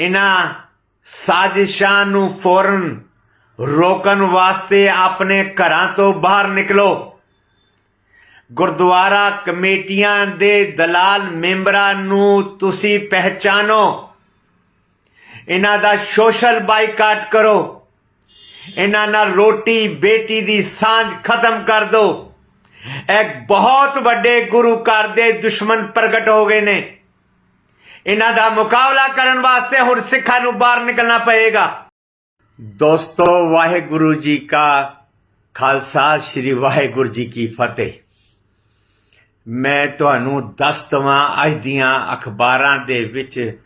ਇਹਨਾਂ ਸਾਜ਼ਿਸ਼ਾਂ ਨੂੰ ਫੌਰਨ ਰੋਕਣ ਵਾਸਤੇ ਆਪਣੇ ਘਰਾਂ ਤੋਂ ਬਾਹਰ ਨਿਕਲੋ। ਗੁਰਦੁਆਰਾ ਕਮੇਟੀਆਂ ਦੇ ਦਲਾਲ ਮੈਂਬਰਾਂ ਨੂੰ ਤੁਸੀਂ ਪਹਿਚਾਨੋ। ਇਹਨਾਂ ਦਾ ਸੋਸ਼ਲ ਬਾਈਕਾਟ ਕਰੋ। ਇਹਨਾਂ ਨਾਲ ਰੋਟੀ ਬੇਟੀ ਦੀ ਸਾਂਝ ਖਤਮ ਕਰ ਦਿਓ ਇੱਕ ਬਹੁਤ ਵੱਡੇ ਗੁਰੂ ਘਰ ਦੇ ਦੁਸ਼ਮਣ ਪ੍ਰਗਟ ਹੋ ਗਏ ਨੇ। ਇਹਨਾਂ ਦਾ ਮੁਕਾਬਲਾ ਕਰਨ ਵਾਸਤੇ ਹੁਣ ਸਿੱਖਾਂ ਨੂੰ ਬਾਹਰ ਨਿਕਲਣਾ ਪਏਗਾ। ਦੋਸਤੋ, ਵਾਹਿਗੁਰੂ ਜੀ ਕਾ ਖਾਲਸਾ, ਸ੍ਰੀ ਵਾਹਿਗੁਰੂ ਜੀ ਕੀ ਫਤਿਹ। ਮੈਂ ਤੁਹਾਨੂੰ ਦੱਸ ਦਵਾਂ, ਅੱਜ ਦੀਆਂ ਅਖਬਾਰਾਂ ਦੇ ਵਿੱਚ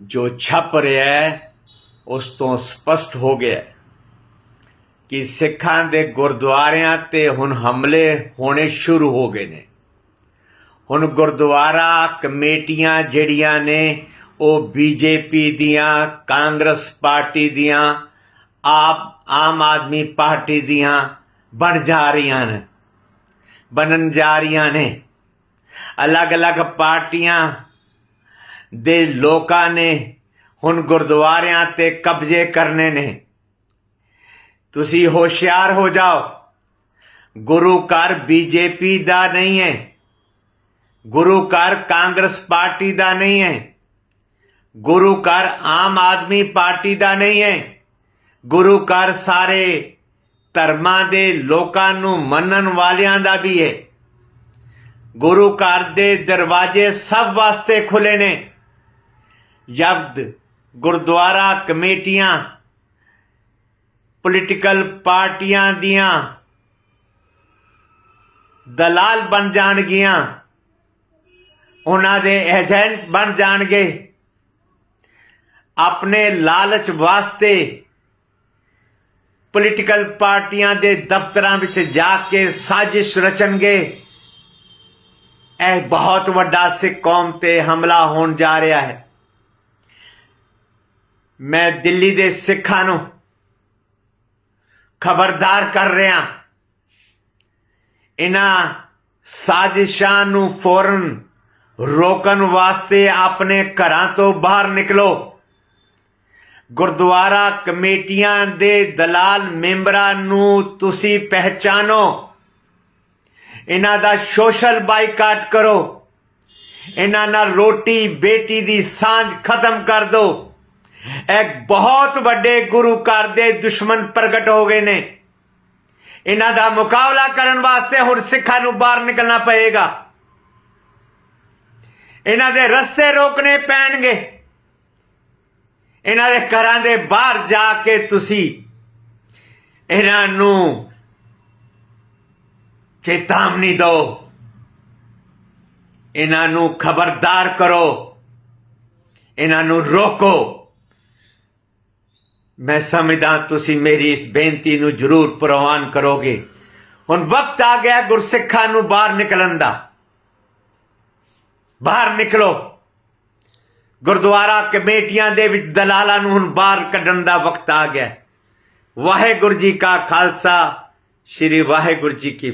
ਜੋ ਛਪ ਰਿਹਾ ਹੈ, ਉਸ ਤੋਂ ਸਪਸ਼ਟ ਹੋ ਗਿਆ ਕਿ ਸਿੱਖਾਂ ਦੇ ਗੁਰਦੁਆਰਿਆਂ ਤੇ ਹੁਣ ਹਮਲੇ ਹੋਣੇ ਸ਼ੁਰੂ ਹੋ ਗਏ ਨੇ। ਹੁਣ ਗੁਰਦੁਆਰਾ ਕਮੇਟੀਆਂ ਜਿਹੜੀਆਂ ਨੇ, ਉਹ ਬੀਜੇਪੀ ਦੀਆਂ, ਕਾਂਗਰਸ ਪਾਰਟੀ ਦੀਆਂ, ਆਪ, ਆਮ ਆਦਮੀ ਪਾਰਟੀ ਦੀਆਂ ਬਣ ਜਾ ਰਹੀਆਂ ਨੇ, ਬਣਨ ਜਾ ਰਹੀਆਂ ਨੇ। ਅਲੱਗ-ਅਲੱਗ ਪਾਰਟੀਆਂ ਦੇ ਲੋਕਾਂ ਨੇ ਹੁਣ ਗੁਰਦੁਆਰਿਆਂ ਤੇ ਕਬਜ਼ੇ ਕਰਨੇ ਨੇ। ਤੁਸੀਂ ਹੋਸ਼ਿਆਰ ਹੋ ਜਾਓ। ਗੁਰੂ ਘਰ ਬੀਜੇਪੀ ਦਾ ਨਹੀਂ ਹੈ। ਗੁਰੂ ਘਰ ਕਾਂਗਰਸ ਪਾਰਟੀ ਦਾ ਨਹੀਂ ਹੈ। ਗੁਰੂ ਘਰ ਆਮ ਆਦਮੀ ਪਾਰਟੀ ਦਾ ਨਹੀਂ ਹੈ। ਗੁਰੂ ਘਰ ਸਾਰੇ ਧਰਮਾਂ ਦੇ ਲੋਕਾਂ ਨੂੰ ਮੰਨਣ ਵਾਲਿਆਂ ਦਾ ਵੀ ਹੈ। ਗੁਰੂ ਘਰ ਦੇ ਦਰਵਾਜ਼ੇ ਸਭ ਵਾਸਤੇ ਖੁੱਲੇ ਨੇ। ਜਦ ਗੁਰਦੁਆਰਾ ਕਮੇਟੀਆਂ, ਪੋਲੀਟੀਕਲ ਪਾਰਟੀਆਂ ਦੀਆਂ ਦਲਾਲ ਬਣ ਜਾਣਗੀਆਂ। ਉਹਨਾਂ ਦੇ ਏਜੰਟ ਬਣ ਜਾਣਗੇ। ਆਪਣੇ ਲਾਲਚ ਵਾਸਤੇ ਪੋਲੀਟੀਕਲ ਪਾਰਟੀਆਂ ਦੇ ਦਫ਼ਤਰਾਂ ਵਿੱਚ ਜਾ ਕੇ ਸਾਜ਼ਿਸ਼ ਰਚਣਗੇ। ਇਹ ਬਹੁਤ ਵੱਡਾ ਸਿੱਖ ਕੌਮ ਤੇ ਹਮਲਾ ਹੋਣ ਜਾ ਰਿਹਾ ਹੈ। ਮੈਂ ਦਿੱਲੀ ਦੇ ਸਿੱਖਾਂ ਨੂੰ ਖਬਰਦਾਰ ਕਰ ਰਿਹਾ ਇਹਨਾਂ ਸਾਜ਼ਿਸ਼ਾਂ ਨੂੰ ਫੌਰਨ ਰੋਕਣ ਵਾਸਤੇ ਆਪਣੇ ਘਰਾਂ ਤੋਂ ਬਾਹਰ ਨਿਕਲੋ। ਗੁਰਦੁਆਰਾ ਕਮੇਟੀਆਂ ਦੇ ਦਲਾਲ ਮੈਂਬਰਾਂ ਨੂੰ ਤੁਸੀਂ ਪਹਿਚਾਨੋ। ਇਹਨਾਂ ਦਾ ਸੋਸ਼ਲ ਬਾਈਕਾਟ ਕਰੋ। ਇਹਨਾਂ ਨਾਲ ਰੋਟੀ ਬੇਟੀ ਦੀ ਸਾਂਝ ਖਤਮ ਕਰ ਦਿਓ ਇੱਕ ਬਹੁਤ ਵੱਡੇ ਗੁਰੂ ਘਰ ਦੇ ਦੁਸ਼ਮਣ ਪ੍ਰਗਟ ਹੋ ਗਏ ਨੇ। ਇਹਨਾਂ ਦਾ ਮੁਕਾਬਲਾ ਕਰਨ ਵਾਸਤੇ ਹੁਣ ਸਿੱਖਾਂ ਨੂੰ ਬਾਹਰ ਨਿਕਲਣਾ ਪਏਗਾ। ਇਹਨਾਂ ਦੇ ਰਸਤੇ ਰੋਕਣੇ ਪੈਣਗੇ। ਇਹਨਾਂ ਦੇ ਘਰਾਂ ਦੇ ਬਾਹਰ ਜਾ ਕੇ ਤੁਸੀਂ ਇਹਨਾਂ ਨੂੰ ਚੇਤਾਵਨੀ ਦਿਓ। ਇਹਨਾਂ ਨੂੰ ਖਬਰਦਾਰ ਕਰੋ। ਇਹਨਾਂ ਨੂੰ ਰੋਕੋ। ਮੈਂ ਸਮਝਦਾ ਤੁਸੀਂ ਮੇਰੀ ਇਸ ਬੇਨਤੀ ਨੂੰ ਜ਼ਰੂਰ ਪ੍ਰਵਾਨ ਕਰੋਗੇ। ਹੁਣ ਵਕਤ ਆ ਗਿਆ ਗੁਰਸਿੱਖਾਂ ਨੂੰ ਬਾਹਰ ਨਿਕਲਣ ਦਾ। ਬਾਹਰ ਨਿਕਲੋ। ਗੁਰਦੁਆਰਾ ਕਮੇਟੀਆਂ ਦੇ ਵਿੱਚ ਦਲਾਲਾਂ ਨੂੰ ਹੁਣ ਬਾਹਰ ਕੱਢਣ ਦਾ ਵਕਤ ਆ ਗਿਆ। ਵਾਹਿਗੁਰੂ ਜੀ ਕਾ ਖਾਲਸਾ, ਸ੍ਰੀ ਵਾਹਿਗੁਰੂ ਜੀ ਕੀ